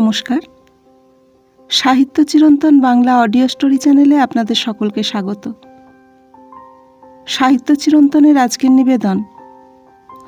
নমস্কার। সাহিত্য চিরন্তন বাংলা অডিও স্টোরি চ্যানেলে আপনাদের সকলকে স্বাগত। সাহিত্য চিরন্তনের আজকের নিবেদন,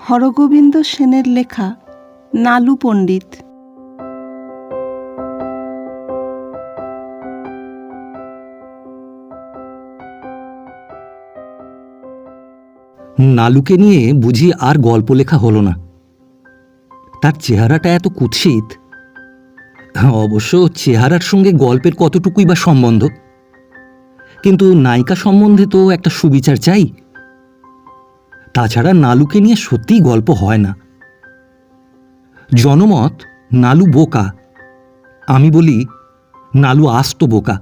হরগোবিন্দ সেনের লেখা, নালু পণ্ডিত। নালুকে নিয়ে বুঝি আর গল্প লেখা হলো না। তার চেহারাটা এত কুৎসিত অবশ্য চেহারার সঙ্গে গল্পের কতটুকুই বা সম্বন্ধ? কিন্তু নায়িকা সম্বন্ধে তো একটা সুবিচার চাই। তাছাড়া নালুকে নিয়ে সত্যিই গল্প হয় না। জনমত নালু বোকা। আমি বলি, নালু আস্ত বোকা।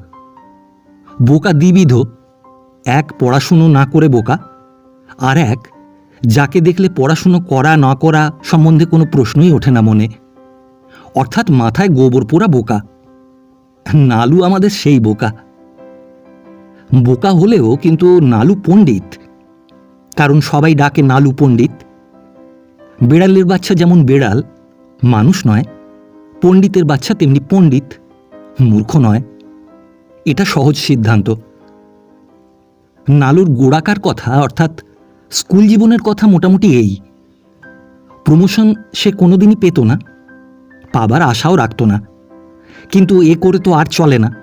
বোকা দ্বিবিধ, এক পড়াশুনো না করে বোকা, আর এক, যাকে দেখলে পড়াশুনো করা না করা সম্বন্ধে কোনো প্রশ্নই ওঠে না মনে। অর্থাৎ মাথায় গোবর পোড়া বোকা। নালু আমাদের সেই বোকা। বোকা হলেও কিন্তু নালু পণ্ডিত। কারণ সবাই ডাকে নালু পণ্ডিত। বেড়ালের বাচ্চা যেমন বেড়াল, মানুষ নয়। পণ্ডিতের বাচ্চা তেমনি পণ্ডিত, মূর্খ নয়। এটা সহজ সিদ্ধান্ত। নালুর গোড়াকার কথা, অর্থাৎ স্কুল জীবনের কথা মোটামুটি এই। প্রমোশন সে কোনোদিনই পেত না। পাবার আশাও রাখত না। কিন্তু এ করে তো আর চলে না।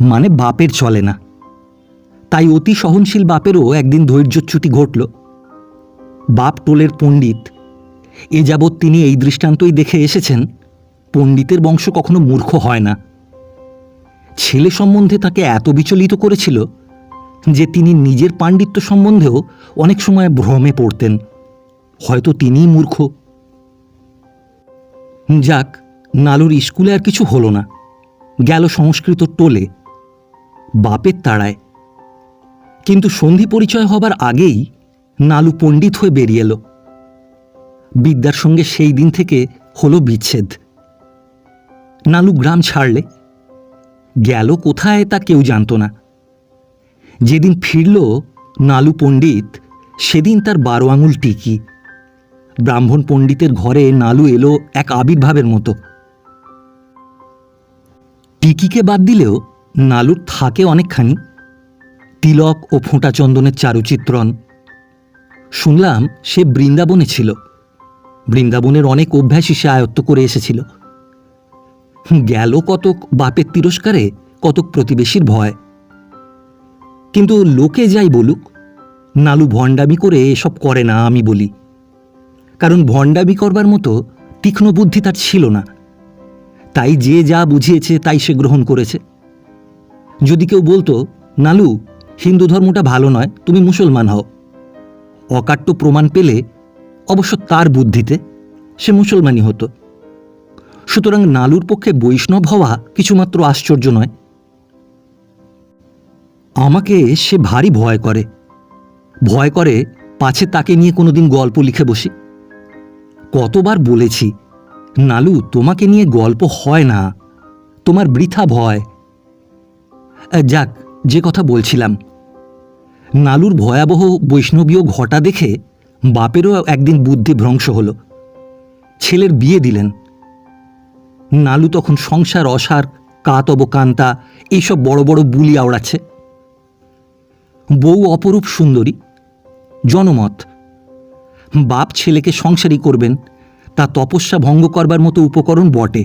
মানে বাপের চলে না। তাই অতি সহনশীল বাপেরও একদিন ধৈর্যচ্যুতি ঘটল। বাপ টোলের পণ্ডিত। এ যাবৎ তিনি এই দৃষ্টান্তই দেখে এসেছেন, পণ্ডিতের বংশ কখনো মূর্খ হয় না। ছেলে সম্বন্ধে তাকে এত বিচলিত করেছিল যে তিনি নিজের পাণ্ডিত্য সম্বন্ধেও অনেক সময় ভ্রমে পড়তেন। হয়তো তিনিই মূর্খ। যাক, নালুর স্কুলে আর কিছু হলো না। গেল সংস্কৃত টোলে, বাপের তাড়ায়। কিন্তু সন্ধি পরিচয় হবার আগেই নালু পণ্ডিত হয়ে বেরিয়ে এলো। বিদ্যার সঙ্গে সেই দিন থেকে হলো বিচ্ছেদ। নালু গ্রাম ছাড়লে, গেল কোথায় তা কেউ জানতো না। যেদিন ফিরল নালু পণ্ডিত, সেদিন তার বারো আঙুল টিকি। ব্রাহ্মণ পণ্ডিতের ঘরে নালু এলো এক আবির্ভাবের মতো। টিকিকে বাদ দিলেও নালুর থাকে অনেকখানি। তিলক ও ফোঁটা চন্দনের চারুচিত্রণ। শুনলাম সে বৃন্দাবনে ছিল। বৃন্দাবনের অনেক অভ্যাসই সে আয়ত্ত করে এসেছিল। গেল কতক বাপের তিরস্কারে, কতক প্রতিবেশীর ভয়। কিন্তু লোকে যাই বলুক, নালু ভণ্ডামি করে এসব করে না আমি বলি। কারণ ভণ্ডামি করবার মতো তীক্ষ্ণ বুদ্ধি তার ছিল না। তাই যে যা বুঝিয়েছে তাই সে গ্রহণ করেছে। যদি কেউ বলতো, নালু, হিন্দু ধর্মটা ভালো নয়, তুমি মুসলমান হও। অকাট্য প্রমাণ পেলে অবশ্য তার বুদ্ধিতে সে মুসলমানই হতো। সুতরাং নালুর পক্ষে বৈষ্ণব হওয়া কিছুমাত্র আশ্চর্য নয়। আমাকে সে ভারী ভয় করে। ভয় করে, পাছে তাকে নিয়ে কোনোদিন গল্প লিখে বসি। কতবার বলেছি, নালু, তোমাকে নিয়ে গল্প হয় না, তোমার বৃথা ভয়। যাক, যে কথা বলছিলাম। নালুর ভয়াবহ বৈষ্ণবীয় ঘটা দেখে বাপেরও একদিন বুদ্ধি ভ্রংশ হলো। ছেলের বিয়ে দিলেন। নালু তখন সংসার, অসার কাতব কান্তা এইসব বড় বড় বুলি আওড়াচ্ছে। বউ অপরূপ সুন্দরী, জনমত। বাপ ছেলেকে সংসারই করবেন, তা তপস্যা ভঙ্গ করবার মতো উপকরণ বটে।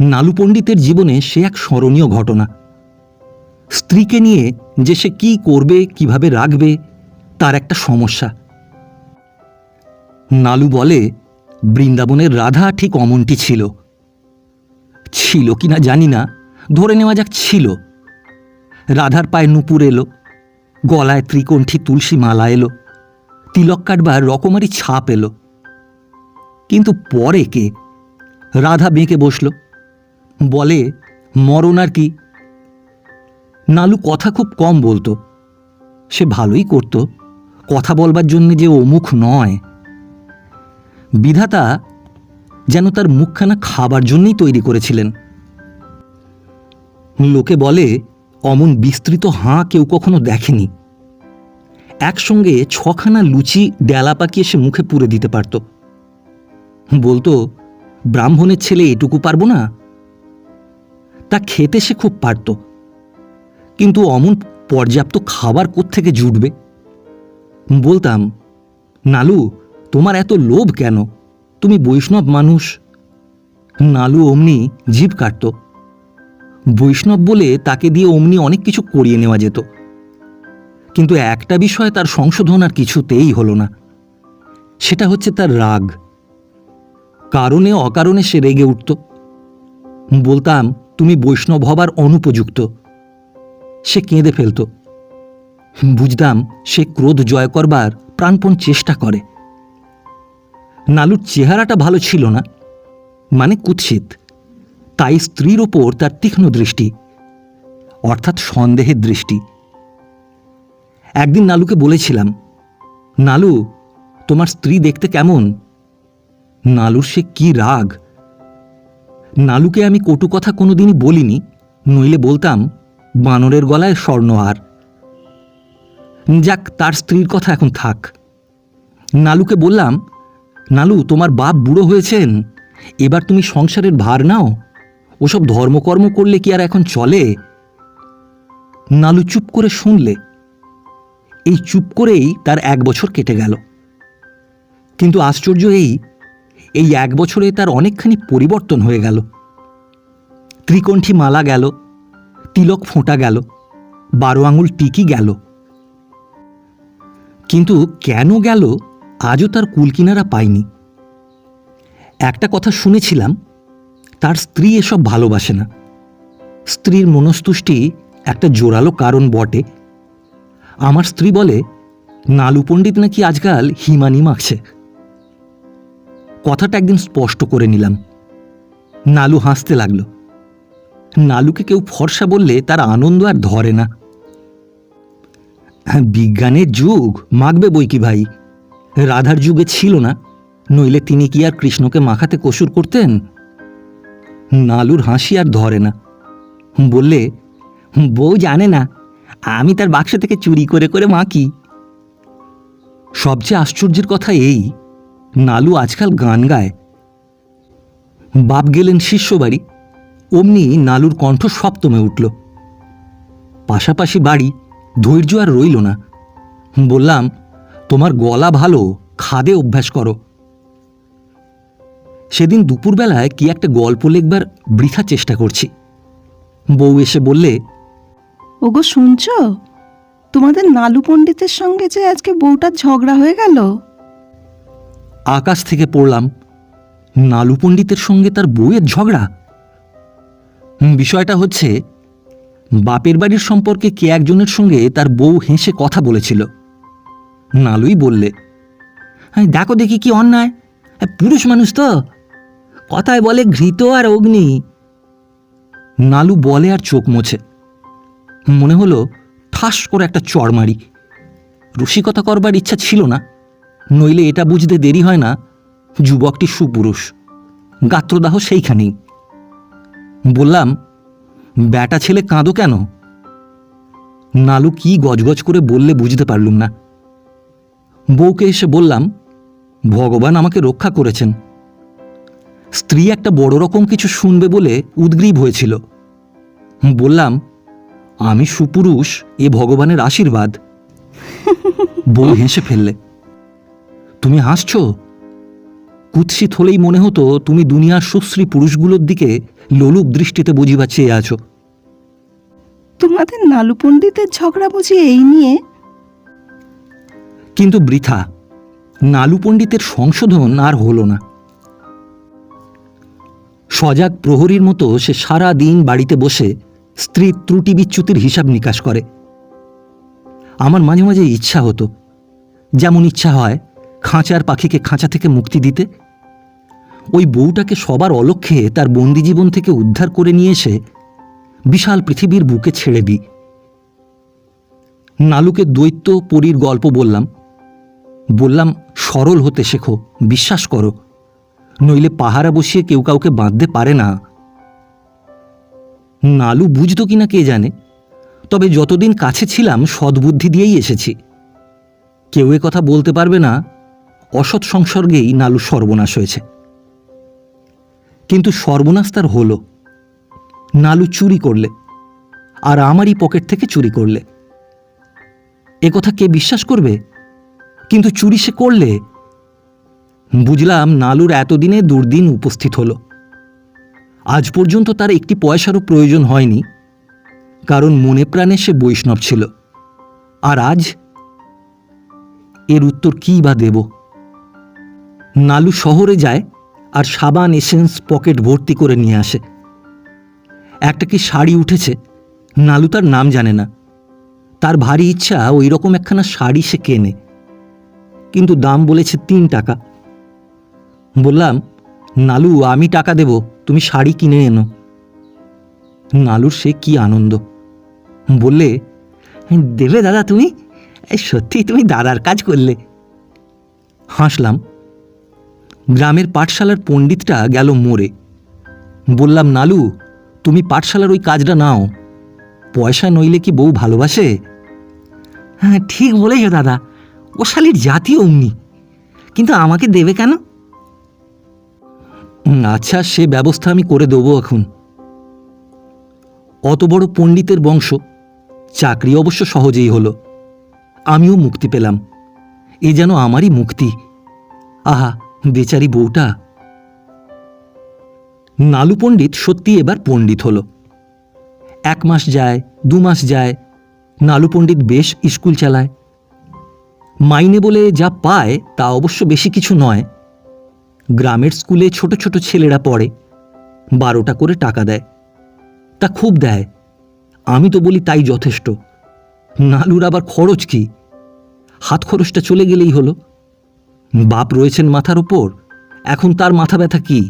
নালু পণ্ডিতের জীবনে সে এক স্মরণীয় ঘটনা। স্ত্রীকে নিয়ে যে সে কী করবে, কীভাবে রাখবে, তার একটা সমস্যা। নালু বলে, বৃন্দাবনের রাধা ঠিক অমনটি ছিল। ছিল কিনা জানি না, ধরে নেওয়া যাক ছিল। রাধার পায়ে নুপুর এলো, গলায় ত্রিকণ্ঠী তুলসী মালা এলো। তিলক কাটবার রকমারি ছাপ এলো। কিন্তু পরে কে? রাধা বেঁকে বসল। বলে, মরণ আর কি? নালু কথা খুব কম বলতো। সে ভালোই করত। কথা বলবার জন্যে যে অমুখ নয়। বিধাতা যেন তার মুখখানা খাবার জন্যই তৈরি করেছিলেন। লোকে বলে, অমন বিস্তৃত হাঁ কেউ কখনো দেখেনি। একসঙ্গে ছখানা লুচি ডেলা পাকিয়ে সে মুখে পুরে দিতে পারত। বলতো, ব্রাহ্মণের ছেলে এটুকু পারব না? তা খেতে সে খুব পারত। কিন্তু অমন পর্যাপ্ত খাবার কোত্থেকে জুটবে? বলতাম, নালু, তোমার এত লোভ কেন? তুমি বৈষ্ণব মানুষ। নালু অমনি জিভ কাটত। বৈষ্ণব বলে তাকে দিয়ে অমনি অনেক কিছু করিয়ে নেওয়া যেত। কিন্তু একটা বিষয় তার সংশোধন আর কিছুতেই হলো না। সেটা হচ্ছে তার রাগ। কারণে অকারণে সে রেগে উঠত। বলতাম, তুমি বৈষ্ণব হবার অনুপযুক্ত। সে কেঁদে ফেলত। বুঝতাম, সে ক্রোধ জয় করবার প্রাণপণ চেষ্টা করে। নালুর চেহারাটা ভালো ছিল না মানে কুৎসিত। তাই স্ত্রীর ওপর তার তীক্ষ্ণ দৃষ্টি, অর্থাৎ সন্দেহের দৃষ্টি। একদিন নালুকে বলেছিলাম, নালু, তোমার স্ত্রী দেখতে কেমন? নালুর সে কি রাগ? নালুকে আমি কটু কথা কোনোদিনই বলিনি, নইলে বলতাম, বানরের গলায় স্বর্ণহার যাক, তার স্ত্রীর কথা এখন থাক। নালুকে বললাম, নালু, তোমার বাপ বুড়ো হয়েছেন, এবার তুমি সংসারের ভার নাও, ওসব ধর্মকর্ম করলে কি আর এখন চলে? নালু চুপ করে শুনলে এই চুপ করেই তার এক বছর কেটে গেল। কিন্তু আশ্চর্য এই এই এক বছরে তার অনেকখানি পরিবর্তন হয়ে গেল। ত্রিকণ্ঠী মালা গেল, তিলক ফোঁটা গেল, বারো আঙুল টিকি গেল। কিন্তু কেন গেল আজও তার কুলকিনারা পায়নি। একটা কথা শুনেছিলাম, তার স্ত্রী এসব ভালোবাসে না। স্ত্রীর মনস্তুষ্টি একটা জোরালো কারণ বটে। আমার স্ত্রী বলে নালু পণ্ডিত নাকি আজকাল হিমানি মাখছে। কথাটা একদিন স্পষ্ট করে নিলাম। নালু হাসতে লাগল। নালুকে কেউ ফর্সা বললে তার আনন্দ আর ধরে না। হ্যাঁ, বিজ্ঞানের যুগ মাখবে বই কি ভাই? রাধার যুগে ছিল না নইলে তিনি কি আর কৃষ্ণকে মাখাতে কসুর করতেন? নালুর হাসি আর ধরে না। বললে বউ জানে না আমি তার বাক্স থেকে চুরি করে করে মাখি সবচেয়ে আশ্চর্যের কথা এই, নালু আজকাল গান গায়। বাপ গেলেন শিষ্য বাড়ি অমনি নালুর কণ্ঠ সপ্তমে উঠল। পাশাপাশি বাড়ি, ধৈর্য আর রইল না। বললাম, তোমার গলা ভালো, খাদে অভ্যাস করো। সেদিন দুপুরবেলায় কি একটা গল্প লেখবার বৃথা চেষ্টা করছি। বউ এসে বললে ওগো, শুনছ? তোমাদের নালু পণ্ডিতের সঙ্গে যে আজকে বউটার ঝগড়া হয়ে গেল। আকাশ থেকে পড়লাম, নালু পণ্ডিতের সঙ্গে তার বউয়ের ঝগড়া? বিষয়টা হচ্ছে, বাপের বাড়ির সম্পর্কে কে একজনের সঙ্গে তার বউ হেসে কথা বলেছিল? নালুই বললে "এই দেখো দেখি কি অন্যায়। পুরুষ মানুষ তো। কথায় বলে ঘৃত আর অগ্নি। নালু বলে আর চোখ মোছে। মনে হলো ঠাস করে একটা চড় মারি। রসিকতা করবার ইচ্ছা ছিল না। নইলে এটা বুঝতে দেরি হয় না, যুবকটি সুপুরুষ, গাত্রদাহ সেইখানেই। বললাম, ব্যাটা ছেলে কাঁদো কেন? নালু কি গজগজ করে বললে বুঝতে পারলুম না। বউকে এসে বললাম, ভগবান আমাকে রক্ষা করেছেন। স্ত্রী একটা বড় রকম কিছু শুনবে বলে উদ্গ্রীব হয়েছিল। বললাম আমি সুপুরুষ এ ভগবানের আশীর্বাদ। বউ হেসে ফেললে। তুমি হাসছো? কুৎসিত হলেই মনে হতো তুমি দুনিয়ার সুশ্রী পুরুষগুলোর দিকে লোলুপ দৃষ্টিতে বুঝিবা চেয়ে আছো। তোমাদের নালু পণ্ডিতের ঝগড়া বুঝি এই নিয়ে? কিন্তু বৃথা নালু পণ্ডিতের সংশোধন আর হলো না। সজাগ প্রহরীর মতো সে সারা দিন বাড়িতে বসে স্ত্রীর ত্রুটি বিচ্যুতির হিসাব নিকাশ করে। আমার মাঝে মাঝে ইচ্ছা হতো, যেমন ইচ্ছা হয় খাঁচার পাখিকে খাঁচা থেকে মুক্তি দিতে। ওই বউটাকে সবার অলক্ষ্যে তার বন্দি জীবন থেকে উদ্ধার করে নিয়ে এসে বিশাল পৃথিবীর বুকে ছেড়ে দিই। নালুকে দৈত্য পরীর গল্প বললাম। বললাম, সরল হতে শেখো, বিশ্বাস করো। নইলে পাহারা বসিয়ে কেউ কাউকে বাঁধতে পারে না। নালু বুঝতো কিনা কে জানে, তবে যতদিন কাছে ছিলাম সদ্বুদ্ধি দিয়েই এসেছি। কেউ এ কথা বলতে পারবে না, অসৎ সংসর্গেই নালু সর্বনাশ হয়েছে। কিন্তু সর্বনাশ তার হলো। নালু চুরি করলে, আর আমারই পকেট থেকে চুরি করলে। এ কথা কে বিশ্বাস করবে? কিন্তু চুরি সে করলে? বুঝলাম নালুর এতদিনে দুর্দিন উপস্থিত হলো। আজ পর্যন্ত তার একটি পয়সারও প্রয়োজন হয়নি, কারণ মনে প্রাণে সে বৈষ্ণব ছিল। আর আজ এর উত্তর কী বা দেব? নালু শহরে যায় আর সাবান এসেন্স পকেট ভর্তি করে নিয়ে আসে। একটা কি শাড়ি উঠেছে? নালু তার নাম জানে না। তার ভারী ইচ্ছা ওই রকম একখানা শাড়ি সে কেনে। কিন্তু দাম বলেছে তিন টাকা। বললাম, নালু, আমি টাকা দেব। তুমি শাড়ি কিনে এনো। নালুর সে কি আনন্দ। বললে, দেবে দাদা তুমি? সত্যি তুমি দাদার কাজ করলে। হাসলাম। গ্রামের পাঠশালার পণ্ডিতটা গেল মোড়ে। বললাম, নালু, তুমি পাঠশালার ওই কাজটা নাও। পয়সা নইলে কি বউ ভালোবাসে? হ্যাঁ ঠিক বলেছ দাদা। ও শালির জাতীয় অমনি। কিন্তু আমাকে দেবে কেন? আচ্ছা সে ব্যবস্থা আমি করে দেবো এখন। অত বড় পণ্ডিতের বংশ, চাকরি অবশ্য সহজেই হলো। আমিও মুক্তি পেলাম। এ যেন আমারই মুক্তি। আহা, বেচারি বউটা। নালু পণ্ডিত সত্যি এবার পণ্ডিত হলো। এক মাস যায়, দু মাস যায়, নালু পণ্ডিত বেশ স্কুল চালায়। মাইনে বলে যা পায় তা অবশ্য বেশি কিছু নয়। গ্রামের স্কুলে ছোট ছোট ছেলেরা পড়ে। বারোটা করে টাকা দেয়। তা খুব দেয়। আমি তো বলি তাই যথেষ্ট। নালুর আবার খরচ কি? হাত খরচটা চলে গেলেই হলো। বাপ রয়েছেন মাথার ওপর এখন তার মাথা ব্যথা কি?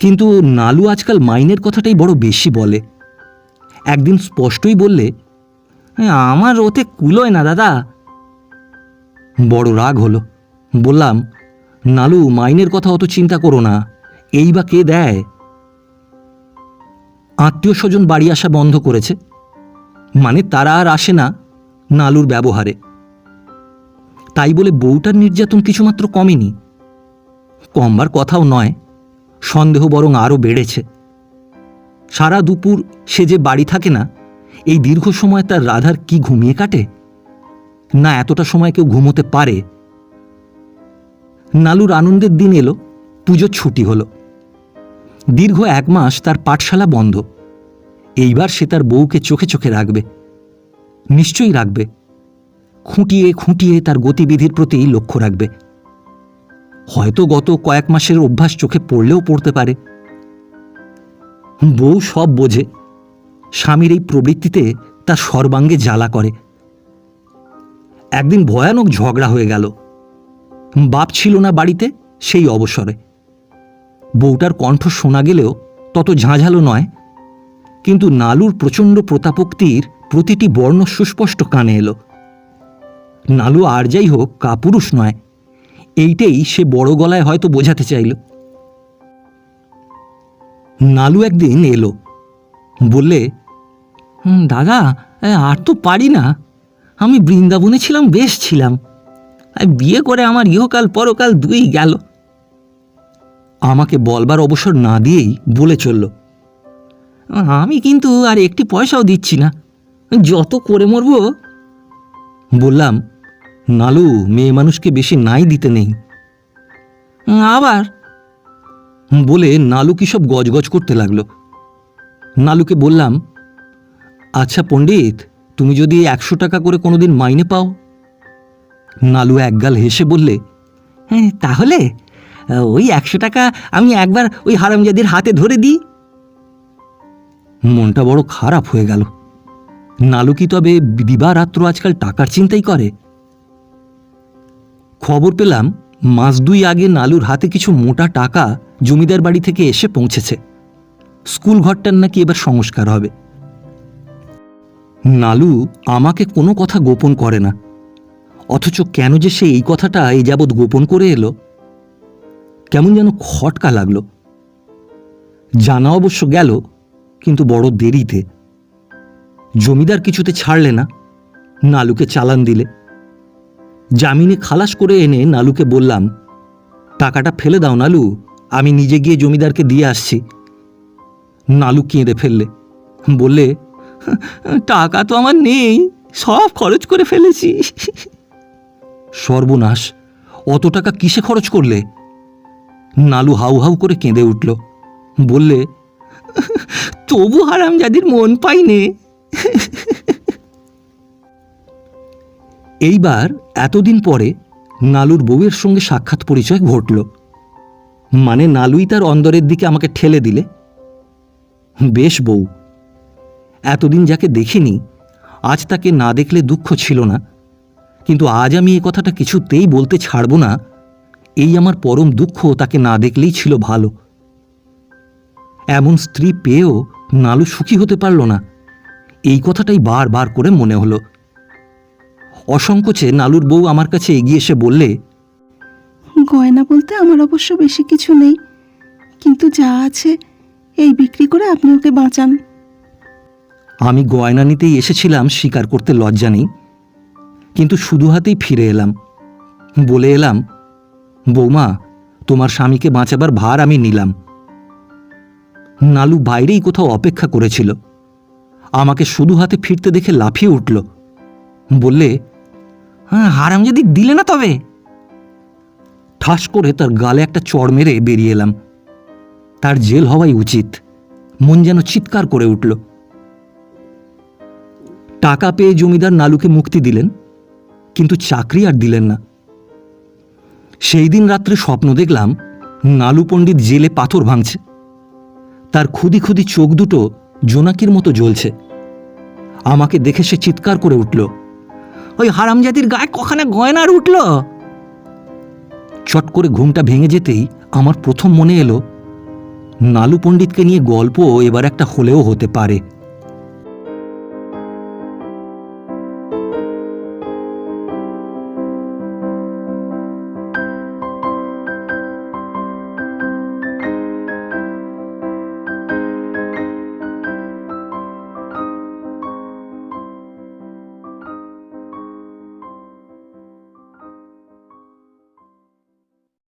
কিন্তু নালু আজকাল মাইনের কথাটাই বড় বেশি বলে। একদিন স্পষ্টই বললে "হ্যাঁ, আমার ওতে কুলোয় না দাদা। বড় রাগ হলো। বললাম নালু, মাইনের কথা অত চিন্তা করো না। এই বা কে দেয়? আত্মীয় স্বজন বাড়ি আসা বন্ধ করেছে। মানে তারা আর আসে না নালুর ব্যবহারে। তাই বলে বউটার নির্যাতন কিছুমাত্র কমেনি। কমবার কথাও নয়, সন্দেহ বরং আরও বেড়েছে। সারা দুপুর সে যে বাড়ি থাকে না, এই দীর্ঘ সময় তার রাধার কি ঘুমিয়ে কাটে? না এতটা সময় কেউ ঘুমোতে পারে? নালুর আনন্দের দিন এলো, পুজোর ছুটি হলো। দীর্ঘ এক মাস তার পাঠশালা বন্ধ। এইবার সে তার বউকে চোখে চোখে রাখবে। নিশ্চয়ই রাখবে। খুঁটিয়ে খুঁটিয়ে তার গতিবিধির প্রতি লক্ষ্য রাখবে। হয়তো গত কয়েক মাসের অভ্যাস চোখে পড়লেও পড়তে পারে। বউ সব বোঝে। স্বামীর এই প্রবৃত্তিতে তার সর্বাঙ্গে জ্বালা করে। একদিন ভয়ানক ঝগড়া হয়ে গেল। বাপ ছিল না বাড়িতে সেই অবসরে। বউটার কণ্ঠ শোনা গেলেও তত ঝাঁঝালো নয়। কিন্তু নালুর প্রচণ্ড প্রতাপোক্তির প্রতিটি বর্ণ সুস্পষ্ট কানে এলো। নালু আর যাই হোক কাপুরুষ নয়। এইটাই সে বড় গলায় হয়তো বোঝাতে চাইল। নালু একদিন এলো। বললে "হুম, দাদা আর তো পারি না। আমি বৃন্দাবনে ছিলাম বেশ ছিলাম। আর বিয়ে করে আমার ইহকাল পরকাল দুই গেল। আমাকে বলবার অবসর না দিয়েই বলে চলল, আমি কিন্তু আর একটি পয়সাও দিচ্ছি না, যত করে মরবো? বললাম, নালু, মেয়ে মানুষকে বেশি নাই দিতে নেই। আবার? বলে নালু কি সব গজগজ করতে লাগল। নালুকে বললাম আচ্ছা পণ্ডিত, তুমি যদি একশো টাকা করে কোনোদিন মাইনে পাও নালু একগাল হেসে বললে "হ্যাঁ, তাহলে ওই একশো টাকা আমি একবার ওই হারামজাদির হাতে ধরে দিই। মনটা বড় খারাপ হয়ে গেল। নালু কি তবে দিবারাত্র আজকাল টাকার চিন্তাই করে? খবর পেলাম মাস দুই আগে নালুর হাতে কিছু মোটা টাকা জমিদার বাড়ি থেকে এসে পৌঁছেছে। স্কুল ঘরটার নাকি এবার সংস্কার হবে। নালু আমাকে কোনো কথা গোপন করে না। অথচ কেন যে সে এই কথাটা এই যাবৎ গোপন করে এলো? কেমন যেন খটকা লাগল। জানা অবশ্য গেল, কিন্তু বড় দেরিতে। জমিদার কিছুতে ছাড়লে না, নালুকে চালান দিলে। জামিনে খালাস করে এনে নালুকে বললাম, টাকাটা ফেলে দাও নালু, আমি নিজে গিয়ে জমিদারকে দিয়ে আসছি। নালু কেঁদে ফেললে, বললে, টাকা তো আমার নেই, সব খরচ করে ফেলেছি। সর্বনাশ। অত টাকা কিসে খরচ করলে? নালু হাউ হাউ করে কেঁদে উঠল। বললে, তবু হারামজাদির মন পাইনে এইবার এতদিন পরে নালুর বউয়ের সঙ্গে সাক্ষাৎ পরিচয় ঘটল। মানে নালুই তার অন্দরের দিকে আমাকে ঠেলে দিলে। বেশ বউ, এতদিন যাকে দেখিনি, আজ তাকে না দেখলে দুঃখ ছিল না। কিন্তু আজ আমি এ কথাটা কিছুতেই বলতে ছাড়ব না। এই আমার পরম দুঃখ তাকে না দেখলেই ছিল ভালো। এমন স্ত্রী পেয়েও নালু সুখী হতে পারল না। এই কথাটাই বারবার করে মনে হলো। অসংকোচে নালুর বউ আমার কাছে এগিয়ে এসে বললে গয়না বলতে আমার অবশ্য বেশি কিছু নেই কিন্তু যা আছে এই বিক্রি করে আপনি ওকে বাঁচান। আমি গয়না নিতেই এসেছিলাম স্বীকার করতে লজ্জা নেই। কিন্তু শুধু হাতেই ফিরে এলাম। বলে এলাম, বৌমা, তোমার স্বামীকে বাঁচাবার ভার আমি নিলাম। নালু বাইরেই কোথাও অপেক্ষা করেছিল। আমাকে শুধু হাতে ফিরতে দেখে লাফিয়ে উঠল। বললে হ্যাঁ হারাম যদি দিলে না তবে? ঠাস করে তার গালে একটা চড় মেরে বেরিয়ে এলাম। তার জেল হওয়াই উচিত। মন যেন চিৎকার করে উঠল। টাকা পেয়ে জমিদার নালুকে মুক্তি দিলেন। কিন্তু চাকরি আর দিলেন না। সেই দিন রাত্রে স্বপ্ন দেখলাম, নালু পণ্ডিত জেলে পাথর ভাঙছে। তার খুদি খুদি চোখ দুটো জোনাকির মতো জ্বলছে। আমাকে দেখে সে চিৎকার করে উঠল, ওই হারামজাতির গায়ে কখানে গয়নার উঠল? চট করে ঘুমটা ভেঙে যেতেই আমার প্রথম মনে এলো, নালু পণ্ডিতকে নিয়ে গল্প এবার একটা হলেও হতে পারে।